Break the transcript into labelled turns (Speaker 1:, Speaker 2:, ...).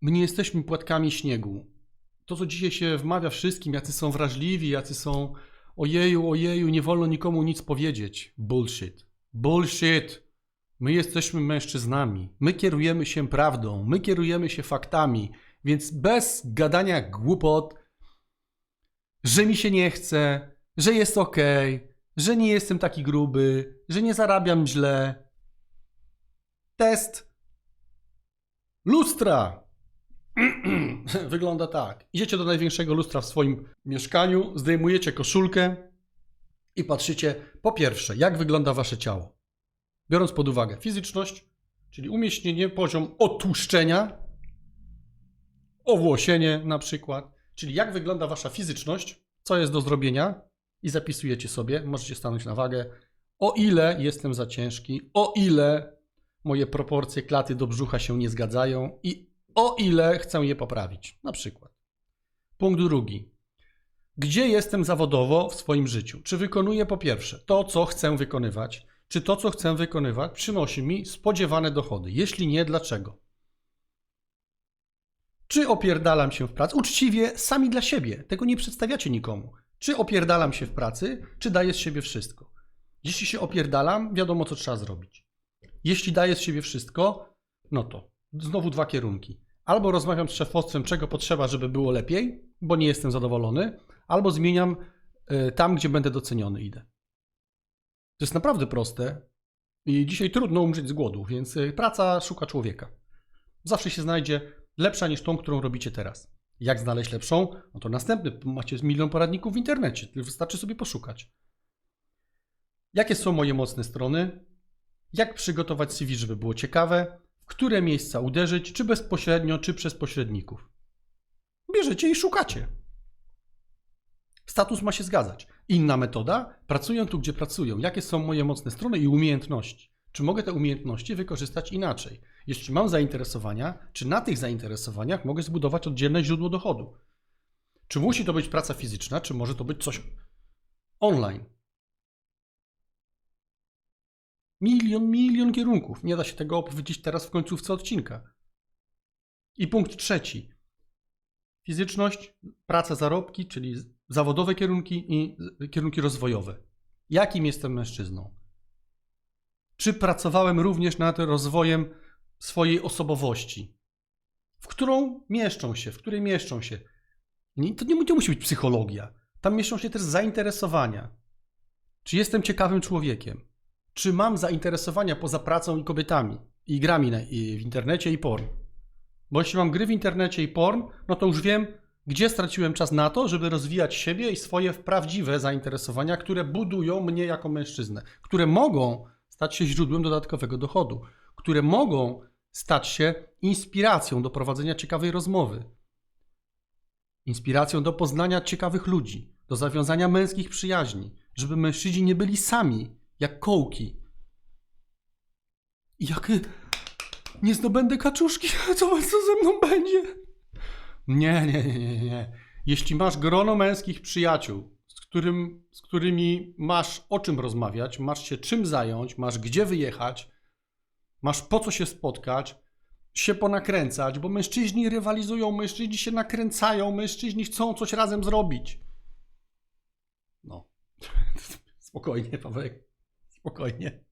Speaker 1: My nie jesteśmy płatkami śniegu. To, co dzisiaj się wmawia wszystkim, jacy są wrażliwi, jacy są ojeju, ojeju, nie wolno nikomu nic powiedzieć. Bullshit. Bullshit. My jesteśmy mężczyznami. My kierujemy się prawdą. My kierujemy się faktami. Więc bez gadania głupot, że mi się nie chce, że jest ok, że nie jestem taki gruby, że nie zarabiam źle. Test lustra. Wygląda tak. Idziecie do największego lustra w swoim mieszkaniu, zdejmujecie koszulkę i patrzycie, po pierwsze, jak wygląda wasze ciało. Biorąc pod uwagę fizyczność, czyli umieśnienie, poziom otłuszczenia, owłosienie na przykład, czyli jak wygląda wasza fizyczność, co jest do zrobienia i zapisujecie sobie, możecie stanąć na wagę, o ile jestem za ciężki, o ile moje proporcje klaty do brzucha się nie zgadzają i o ile chcę je poprawić, na przykład. Punkt drugi. Gdzie jestem zawodowo w swoim życiu? Czy wykonuję po pierwsze to, co chcę wykonywać? Czy to, co chcę wykonywać, przynosi mi spodziewane dochody? Jeśli nie, dlaczego? Czy opierdalam się w pracy? Uczciwie, sami dla siebie. Tego nie przedstawiacie nikomu. Czy opierdalam się w pracy, czy daję z siebie wszystko? Jeśli się opierdalam, wiadomo, co trzeba zrobić. Jeśli daję z siebie wszystko, no to znowu dwa kierunki. Albo rozmawiam z szefostwem, czego potrzeba, żeby było lepiej, bo nie jestem zadowolony, albo zmieniam y, tam, gdzie będę doceniony, idę. To jest naprawdę proste i dzisiaj trudno umrzeć z głodu, więc y, praca szuka człowieka. Zawsze się znajdzie lepsza niż tą, którą robicie teraz. Jak znaleźć lepszą? No to następny. Macie milion poradników w internecie, wystarczy sobie poszukać. Jakie są moje mocne strony? Jak przygotować CV, żeby było ciekawe? Które miejsca uderzyć, czy bezpośrednio, czy przez pośredników? Bierzecie i szukacie. Status ma się zgadzać. Inna metoda? Pracuję tu, gdzie pracuję. Jakie są moje mocne strony i umiejętności? Czy mogę te umiejętności wykorzystać inaczej? Jeśli mam zainteresowania, czy na tych zainteresowaniach mogę zbudować oddzielne źródło dochodu? Czy musi to być praca fizyczna, czy może to być coś online? Milion, milion kierunków. Nie da się tego opowiedzieć teraz w końcówce odcinka. I punkt trzeci. Fizyczność, praca, zarobki, czyli zawodowe kierunki i kierunki rozwojowe. Jakim jestem mężczyzną? Czy pracowałem również nad rozwojem swojej osobowości? W którą mieszczą się, w której mieszczą się? To nie musi być psychologia. Tam mieszczą się też zainteresowania. Czy jestem ciekawym człowiekiem? Czy mam zainteresowania poza pracą i kobietami i grami na, i w internecie i porn? Bo jeśli mam gry w internecie i porn, no to już wiem, gdzie straciłem czas na to, żeby rozwijać siebie i swoje prawdziwe zainteresowania, które budują mnie jako mężczyznę, które mogą stać się źródłem dodatkowego dochodu, które mogą stać się inspiracją do prowadzenia ciekawej rozmowy, inspiracją do poznania ciekawych ludzi, do zawiązania męskich przyjaźni, żeby mężczyźni nie byli sami, jak kołki. Jak nie zdobędę kaczuszki, co, co ze mną będzie? Nie, nie, nie, nie, nie. Jeśli masz grono męskich przyjaciół, z, którym, z którymi masz o czym rozmawiać, masz się czym zająć, masz gdzie wyjechać, masz po co się spotkać, się ponakręcać, bo mężczyźni rywalizują, mężczyźni się nakręcają, mężczyźni chcą coś razem zrobić. No. Spokojnie, Paweł. Spokojnie.